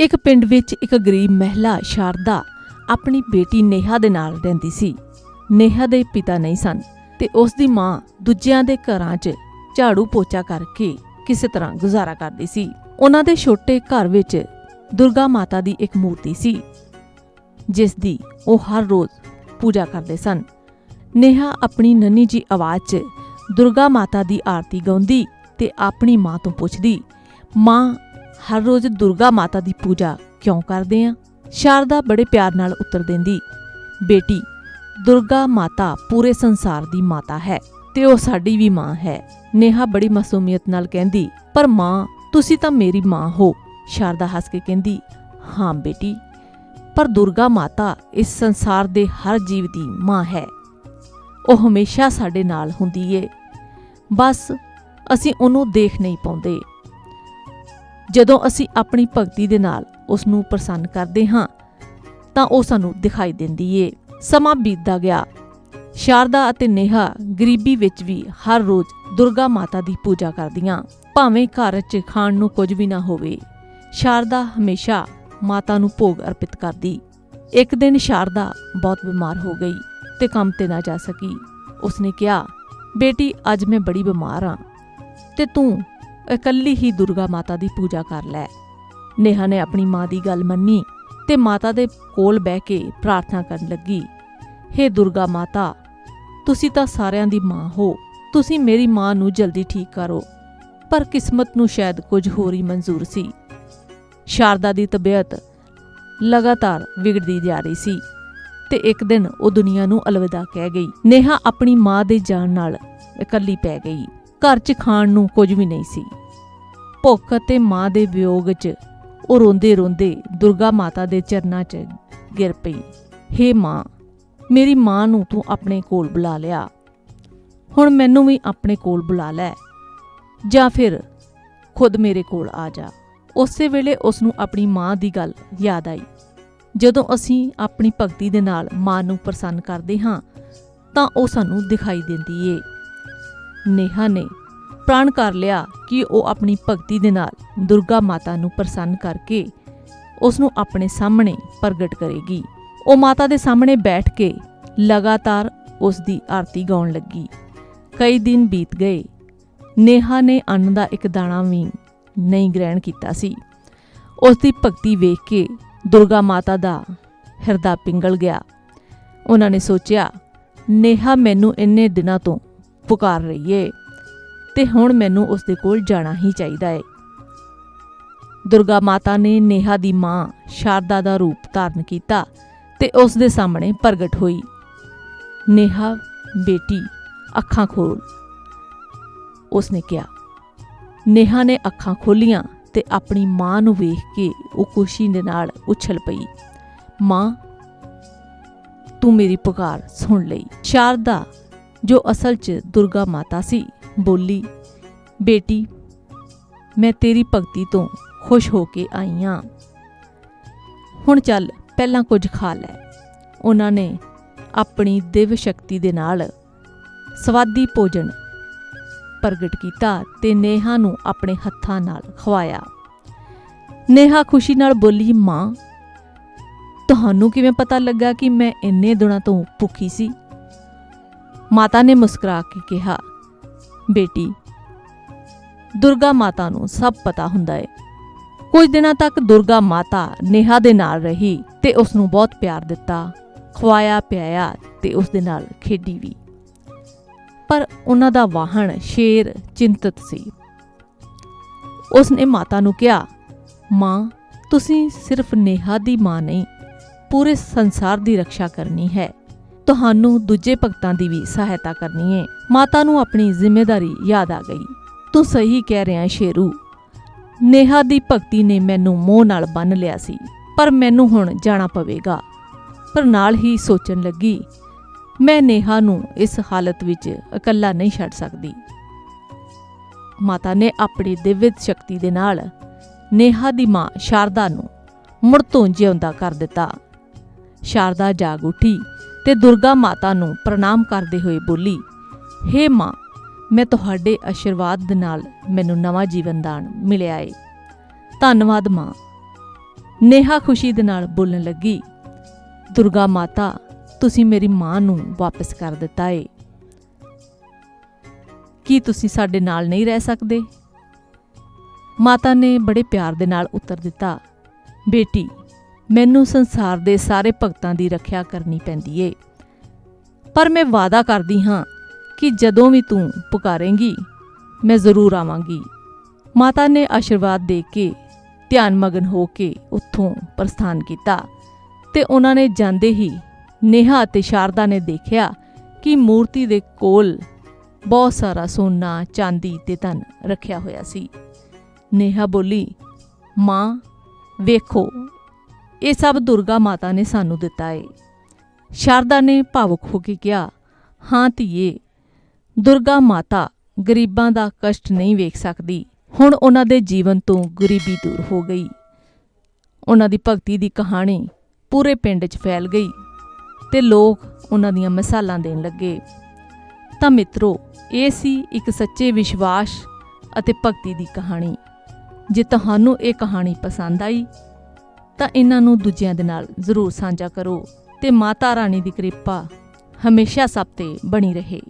ਇੱਕ ਪਿੰਡ ਵਿੱਚ ਇੱਕ ਗਰੀਬ ਮਹਿਲਾ ਸ਼ਾਰਦਾ ਆਪਣੀ ਬੇਟੀ ਨੇਹਾ ਦੇ ਨਾਲ ਰਹਿੰਦੀ ਸੀ। ਨੇਹਾ ਦੇ ਪਿਤਾ ਨਹੀਂ ਸਨ ਤੇ ਉਸ ਦੀ ਮਾਂ ਦੂਜਿਆਂ ਦੇ ਘਰਾਂ 'ਚ ਝਾੜੂ ਪੋਚਾ ਕਰਕੇ ਕਿਸੇ ਤਰ੍ਹਾਂ ਗੁਜ਼ਾਰਾ ਕਰਦੀ ਸੀ। ਉਹਨਾਂ ਦੇ ਛੋਟੇ ਘਰ ਵਿੱਚ ਦੁਰਗਾ ਮਾਤਾ ਦੀ ਇੱਕ ਮੂਰਤੀ ਸੀ, ਜਿਸ ਦੀ ਉਹ ਹਰ ਰੋਜ਼ ਪੂਜਾ ਕਰਦੇ ਸਨ। ਨੇਹਾ ਆਪਣੀ ਨੰਨੀ ਜੀ ਆਵਾਜ਼ 'ਚ ਦੁਰਗਾ ਮਾਤਾ ਦੀ ਆਰਤੀ ਗਾਉਂਦੀ ਤੇ ਆਪਣੀ ਮਾਂ ਤੋਂ ਪੁੱਛਦੀ, ਮਾਂ ਹਰ ਰੋਜ਼ ਦੁਰਗਾ ਮਾਤਾ ਦੀ ਪੂਜਾ ਕਿਉਂ ਕਰਦੇ ਆ? ਸ਼ਾਰਦਾ ਬੜੇ ਪਿਆਰ ਨਾਲ ਉੱਤਰ ਦਿੰਦੀ, ਬੇਟੀ, ਦੁਰਗਾ ਮਾਤਾ ਪੂਰੇ ਸੰਸਾਰ ਦੀ ਮਾਤਾ ਹੈ ਤੇ ਉਹ ਸਾਡੀ ਵੀ ਮਾਂ ਹੈ। ਨੇਹਾ ਬੜੀ ਮਾਸੂਮੀਅਤ ਨਾਲ ਕਹਿੰਦੀ, ਪਰ ਮਾਂ, ਤੁਸੀਂ ਤਾਂ ਮੇਰੀ ਮਾਂ ਹੋ। ਸ਼ਾਰਦਾ ਹੱਸ ਕੇ ਕਹਿੰਦੀ, ਹਾਂ ਬੇਟੀ, ਪਰ ਦੁਰਗਾ ਮਾਤਾ ਇਸ ਸੰਸਾਰ ਦੇ ਹਰ ਜੀਵ ਦੀ ਮਾਂ ਹੈ। ਉਹ ਹਮੇਸ਼ਾ ਸਾਡੇ ਨਾਲ ਹੁੰਦੀ ਏ। ਬਸ ਅਸੀਂ ਉਹਨੂੰ ਦੇਖ ਨਹੀਂ ਪਾਉਂਦੇ। ਜਦੋਂ ਅਸੀਂ ਆਪਣੀ ਭਗਤੀ ਦੇ ਨਾਲ ਉਸ ਨੂੰ ਪ੍ਰਸੰਨ ਕਰਦੇ ਹਾਂ, ਤਾਂ ਉਹ ਸਾਨੂੰ ਦਿਖਾਈ ਦਿੰਦੀ ਏ। ਸਮਾਂ ਬੀਤਦਾ ਗਿਆ। ਸ਼ਾਰਦਾ ਅਤੇ ਨੇਹਾ ਗਰੀਬੀ ਵਿੱਚ ਵੀ ਹਰ ਰੋਜ਼ ਦੁਰਗਾ ਮਾਤਾ ਦੀ ਪੂਜਾ ਕਰਦੀਆਂ, ਭਾਵੇਂ ਘਰ 'ਚ ਖਾਣ ਨੂੰ ਕੁਝ ਵੀ ਨਾ ਹੋਵੇ। ਸ਼ਾਰਦਾ ਹਮੇਸ਼ਾ ਮਾਤਾ ਨੂੰ ਭੋਗ ਅਰਪਿਤ ਕਰਦੀ। ਇੱਕ ਦਿਨ ਸ਼ਾਰਦਾ ਬਹੁਤ ਬਿਮਾਰ ਹੋ ਗਈ ਤੇ ਕੰਮ ਤੇ ਨਾ ਜਾ ਸਕੀ। ਉਸਨੇ ਕਿਹਾ, ਬੇਟੀ, ਅੱਜ ਮੈਂ ਬੜੀ ਬਿਮਾਰ ਹਾਂ ਤੇ ਤੂੰ ਇਕੱਲੀ ਹੀ ਦੁਰਗਾ ਮਾਤਾ ਦੀ ਪੂਜਾ ਕਰ ਲੈ। ਨੇਹਾ ਨੇ ਆਪਣੀ ਮਾਂ ਦੀ ਗੱਲ ਮੰਨੀ ਤੇ ਮਾਤਾ ਦੇ ਕੋਲ ਬਹਿ ਕੇ ਪ੍ਰਾਰਥਨਾ ਕਰਨ ਲੱਗੀ, ਹੇ ਦੁਰਗਾ ਮਾਤਾ, ਤੁਸੀਂ ਤਾਂ ਸਾਰਿਆਂ ਦੀ ਮਾਂ ਹੋ। ਤੁਸੀਂ ਮੇਰੀ ਮਾਂ ਨੂੰ ਜਲਦੀ ਠੀਕ ਕਰੋ। ਪਰ ਕਿਸਮਤ ਨੂੰ ਸ਼ਾਇਦ ਕੁਝ ਹੋਰ ਹੀ ਮਨਜ਼ੂਰ ਸੀ। ਸ਼ਾਰਦਾ ਦੀ ਤਬੀਅਤ ਲਗਾਤਾਰ ਵਿਗੜਦੀ ਜਾ ਰਹੀ ਸੀ ਤੇ ਇੱਕ ਦਿਨ ਉਹ ਦੁਨੀਆ ਨੂੰ ਅਲਵਿਦਾ ਕਹਿ ਗਈ। ਨੇਹਾ ਆਪਣੀ ਮਾਂ ਦੇ ਜਾਣ ਨਾਲ ਇਕੱਲੀ ਪੈ ਗਈ। ਘਰ 'ਚ ਖਾਣ ਨੂੰ ਕੁਝ ਵੀ ਨਹੀਂ ਸੀ। ਭੁੱਖ ਅਤੇ ਮਾਂ ਦੇ ਵਿਯੋਗ 'ਚ ਉਹ ਰੋਂਦੇ ਰੋਂਦੇ ਦੁਰਗਾ ਮਾਤਾ ਦੇ ਚਰਨਾਂ 'ਚ ਗਿਰ ਪਈ। ਹੇ ਮਾਂ, ਮੇਰੀ ਮਾਂ ਨੂੰ ਤੂੰ ਆਪਣੇ ਕੋਲ ਬੁਲਾ ਲਿਆ। ਹੁਣ ਮੈਨੂੰ ਵੀ ਆਪਣੇ ਕੋਲ ਬੁਲਾ ਲੈ। ਜਾਂ ਫਿਰ ਖੁਦ ਮੇਰੇ ਕੋਲ ਆ ਜਾ। ਉਸੇ ਵੇਲੇ ਉਸ ਨੂੰ ਆਪਣੀ ਮਾਂ ਦੀ ਗੱਲ ਯਾਦ ਆਈ। ਜਦੋਂ ਅਸੀਂ ਆਪਣੀ ਭਗਤੀ ਦੇ ਨਾਲ ਮਾਂ ਨੂੰ ਪ੍ਰਸੰਨ ਕਰਦੇ ਹਾਂ, ਤਾਂ ਉਹ ਸਾਨੂੰ ਦਿਖਾਈ ਦਿੰਦੀ ਏ। ਨੇਹਾ ਨੇ ਪ੍ਰਣ ਕਰ ਲਿਆ ਕਿ ਉਹ ਆਪਣੀ ਭਗਤੀ ਦੇ ਨਾਲ ਦੁਰਗਾ ਮਾਤਾ ਨੂੰ ਪ੍ਰਸੰਨ ਕਰਕੇ ਉਸ ਨੂੰ ਆਪਣੇ ਸਾਹਮਣੇ ਪ੍ਰਗਟ ਕਰੇਗੀ। ਉਹ ਮਾਤਾ ਦੇ ਸਾਹਮਣੇ ਬੈਠ ਕੇ ਲਗਾਤਾਰ ਉਸ ਦੀ ਆਰਤੀ ਗਾਉਣ ਲੱਗੀ। ਕਈ ਦਿਨ ਬੀਤ ਗਏ। ਨੇਹਾ ਨੇ ਅੰਨ ਦਾ ਇੱਕ ਦਾਣਾ ਵੀ ਨਹੀਂ ਗ੍ਰਹਿਣ ਕੀਤਾ ਸੀ। ਉਸ ਦੀ ਭਗਤੀ ਵੇਖ ਕੇ ਦੁਰਗਾ ਮਾਤਾ ਦਾ ਹਿਰਦਾ ਪਿੰਗਲ ਗਿਆ। ਉਹਨਾਂ ਨੇ ਸੋਚਿਆ, ਨੇਹਾ ਮੈਨੂੰ ਇੰਨੇ ਦਿਨਾਂ ਤੋਂ ਪੁਕਾਰ ਰਹੀ ਏ ਤੇ ਹੁਣ ਮੈਨੂੰ ਉਸ ਦੇ ਕੋਲ ਜਾਣਾ ਹੀ ਚਾਹੀਦਾ ਏ। ਦੁਰਗਾ ਮਾਤਾ ਨੇ ਨੇਹਾ ਦੀ ਮਾਂ ਸ਼ਾਰਦਾ ਦਾ ਰੂਪ ਧਾਰਨ ਕੀਤਾ ਤੇ ਉਸ ਦੇ ਸਾਹਮਣੇ ਪ੍ਰਗਟ ਹੋਈ। ਨੇਹਾ, ਬੇਟੀ, ਅੱਖਾਂ ਖੋਲ। ਉਸਨੇ ਕਿਹਾ, ਨੇਹਾ ਨੇ ਅੱਖਾਂ ਖੋਲੀਆਂ ਤੇ ਆਪਣੀ ਮਾਂ ਨੂੰ ਵੇਖ ਕੇ ਉਹ ਖੁਸ਼ੀ ਦੇ ਨਾਲ ਉਛਲ ਪਈ। ਮਾਂ, ਤੂੰ ਮੇਰੀ ਪੁਕਾਰ ਸੁਣ ਲਈ। ਸ਼ਾਰਦਾ ਜੋ ਅਸਲ 'ਚ ਦੁਰਗਾ ਮਾਤਾ ਸੀ, ਬੋਲੀ, ਬੇਟੀ, ਮੈਂ ਤੇਰੀ ਭਗਤੀ ਤੋਂ ਖੁਸ਼ ਹੋ ਕੇ ਆਈ ਹਾਂ ਹੁਣ ਚੱਲ, ਪਹਿਲਾਂ ਕੁਝ ਖਾ ਲੈ। ਉਹਨਾਂ ਨੇ ਆਪਣੀ ਦਿਵ ਸ਼ਕਤੀ ਦੇ ਨਾਲ ਸਵਾਦੀ ਭੋਜਨ ਪ੍ਰਗਟ ਕੀਤਾ ਤੇ ਨੇਹਾ ਨੂੰ ਆਪਣੇ ਹੱਥਾਂ ਨਾਲ ਖਵਾਇਆ। ਨੇਹਾ ਖੁਸ਼ੀ ਨਾਲ ਬੋਲੀ, ਮਾਂ, ਤੁਹਾਨੂੰ ਕਿਵੇਂ ਪਤਾ ਲੱਗਾ ਕਿ ਮੈਂ ਇੰਨੇ ਦਿਨਾਂ ਤੋਂ ਭੁੱਖੀ ਸੀ? ਮਾਤਾ ਨੇ ਮੁਸਕਰਾ ਕੇ ਕਿਹਾ, ਬੇਟੀ, ਦੁਰਗਾ ਮਾਤਾ ਨੂੰ ਸਭ ਪਤਾ ਹੁੰਦਾ ਹੈ ਕੁਝ ਦਿਨਾਂ ਤੱਕ ਦੁਰਗਾ ਮਾਤਾ ਨੇਹਾ ਦੇ ਨਾਲ ਰਹੀ ਤੇ ਉਸ ਨੂੰ ਬਹੁਤ ਪਿਆਰ ਦਿੱਤਾ ਖਵਾਇਆ ਪਿਆਇਆ ਤੇ ਉਸ ਦੇ ਨਾਲ ਖੇਡੀ ਵੀ। ਪਰ ਉਹਨਾਂ ਦਾ ਵਾਹਣ ਸ਼ੇਰ ਚਿੰਤਤ ਸੀ। ਉਸ ਨੇ ਮਾਤਾ ਨੂੰ ਕਿਹਾ, ਮਾਂ, ਤੁਸੀਂ ਸਿਰਫ ਨੇਹਾ ਦੀ ਮਾਂ ਨਹੀਂ, ਪੂਰੇ ਸੰਸਾਰ ਦੀ ਰੱਖਿਆ ਕਰਨੀ ਹੈ। ਤੁਹਾਨੂੰ ਦੂਜੇ ਭਗਤਾਂ ਦੀ ਵੀ ਸਹਾਇਤਾ ਕਰਨੀ ਹੈ ਮਾਤਾ ਨੂੰ ਆਪਣੀ ਜ਼ਿੰਮੇਵਾਰੀ ਯਾਦ ਆ ਗਈ। ਤੂੰ ਸਹੀ ਕਹਿ ਰਿਹਾ ਸ਼ੇਰੂ। ਨੇਹਾ ਦੀ ਭਗਤੀ ਨੇ ਮੈਨੂੰ ਮੋਹ ਨਾਲ ਬੰਨ ਲਿਆ ਸੀ, ਪਰ ਮੈਨੂੰ ਹੁਣ ਜਾਣਾ ਪਵੇਗਾ। ਪਰ ਨਾਲ ਹੀ ਸੋਚਣ ਲੱਗੀ, ਮੈਂ ਨੇਹਾ ਨੂੰ ਇਸ ਹਾਲਤ ਵਿੱਚ ਇਕੱਲਾ ਨਹੀਂ ਛੱਡ ਸਕਦੀ। ਮਾਤਾ ਨੇ ਆਪਣੀ ਦਿਵਿਤ ਸ਼ਕਤੀ ਦੇ ਨਾਲ ਨੇਹਾ ਦੀ ਮਾਂ ਸ਼ਾਰਦਾ ਨੂੰ ਮੁੜ ਤੋਂ ਜਿਉਂਦਾ ਕਰ ਦਿੱਤਾ। ਸ਼ਾਰਦਾ ਜਾਗ ਉੱਠੀ ਤੇ ਦੁਰਗਾ ਮਾਤਾ ਨੂੰ ਪ੍ਰਣਾਮ ਕਰਦੇ ਹੋਏ ਬੋਲੀ, ਹੇ ਮਾਂ, ਮੈਂ ਤੁਹਾਡੇ ਆਸ਼ੀਰਵਾਦ ਦੇ ਨਾਲ ਮੈਨੂੰ ਨਵਾਂ ਜੀਵਨ ਦਾਨ ਮਿਲਿਆ ਏ। ਧੰਨਵਾਦ ਮਾਂ। ਨੇਹਾ ਖੁਸ਼ੀ ਦੇ ਨਾਲ ਬੋਲਣ ਲੱਗੀ, ਦੁਰਗਾ ਮਾਤਾ, ਤੁਸੀਂ ਮੇਰੀ ਮਾਂ ਨੂੰ ਵਾਪਸ ਕਰ ਦਿੱਤਾ ਏ। ਕੀ ਤੁਸੀਂ ਸਾਡੇ ਨਾਲ ਨਹੀਂ ਰਹਿ ਸਕਦੇ? ਮਾਤਾ ਨੇ ਬੜੇ ਪਿਆਰ ਦੇ ਨਾਲ ਉੱਤਰ ਦਿੱਤਾ, ਬੇਟੀ ਮੈਨੂੰ ਸੰਸਾਰ ਦੇ ਸਾਰੇ ਭਗਤਾਂ ਦੀ ਰੱਖਿਆ ਕਰਨੀ ਪੈਂਦੀ ਏ। ਪਰ ਮੈਂ ਵਾਅਦਾ ਕਰਦੀ ਹਾਂ ਕਿ ਜਦੋਂ ਵੀ ਤੂੰ ਪੁਕਾਰੇਂਗੀ, ਮੈਂ ਜ਼ਰੂਰ ਆਵਾਂਗੀ। ਮਾਤਾ ਨੇ ਆਸ਼ੀਰਵਾਦ ਦੇ ਕੇ ਧਿਆਨ ਮਗਨ ਹੋ ਕੇ ਉੱਥੋਂ ਪ੍ਰਸਥਾਨ ਕੀਤਾ ਤੇ ਉਹਨਾਂ ਨੇ ਜਾਂਦੇ ਹੀ ਨੇਹਾ ਅਤੇ ਸ਼ਾਰਦਾ ਨੇ ਦੇਖਿਆ ਕਿ ਮੂਰਤੀ ਦੇ ਕੋਲ ਬਹੁਤ ਸਾਰਾ ਸੋਨਾ, ਚਾਂਦੀ ਤੇ ਧਨ ਰੱਖਿਆ ਹੋਇਆ ਸੀ। ਨੇਹਾ ਬੋਲੀ, ਮਾਂ, ਵੇਖੋ ਇਹ ਸਭ ਦੁਰਗਾ ਮਾਤਾ ਨੇ ਸਾਨੂੰ ਦਿੱਤਾ ਏ। ਸ਼ਾਰਦਾ ਨੇ ਭਾਵੁਕ ਹੋ ਕੇ ਕਿਹਾ, ਹਾਂ ਧੀਏ, ਦੁਰਗਾ ਮਾਤਾ ਗਰੀਬਾਂ ਦਾ ਕਸ਼ਟ ਨਹੀਂ ਵੇਖ ਸਕਦੀ। ਹੁਣ ਉਹਨਾਂ ਦੇ ਜੀਵਨ ਤੋਂ ਗਰੀਬੀ ਦੂਰ ਹੋ ਗਈ। ਉਹਨਾਂ ਦੀ ਭਗਤੀ ਦੀ ਕਹਾਣੀ ਪੂਰੇ ਪਿੰਡ 'ਚ ਫੈਲ ਗਈ ਤੇ ਲੋਕ ਉਹਨਾਂ ਦੀਆਂ ਮਿਸਾਲਾਂ ਦੇਣ ਲੱਗੇ। ਤਾਂ ਮਿੱਤਰੋ, ਇਹ ਸੀ ਇੱਕ ਸੱਚੇ ਵਿਸ਼ਵਾਸ ਅਤੇ ਭਗਤੀ ਦੀ ਕਹਾਣੀ। ਜੇ ਤੁਹਾਨੂੰ ਇਹ ਕਹਾਣੀ ਪਸੰਦ ਆਈ ਤਾਂ ਇਹਨਾਂ ਨੂੰ ਦੂਜਿਆਂ ਦੇ ਨਾਲ ਜ਼ਰੂਰ ਸਾਂਝਾ ਕਰੋ ਤੇ ਮਾਤਾ ਰਾਣੀ ਦੀ ਕਿਰਪਾ ਹਮੇਸ਼ਾ ਸਭ ਤੇ ਬਣੀ ਰਹੇ।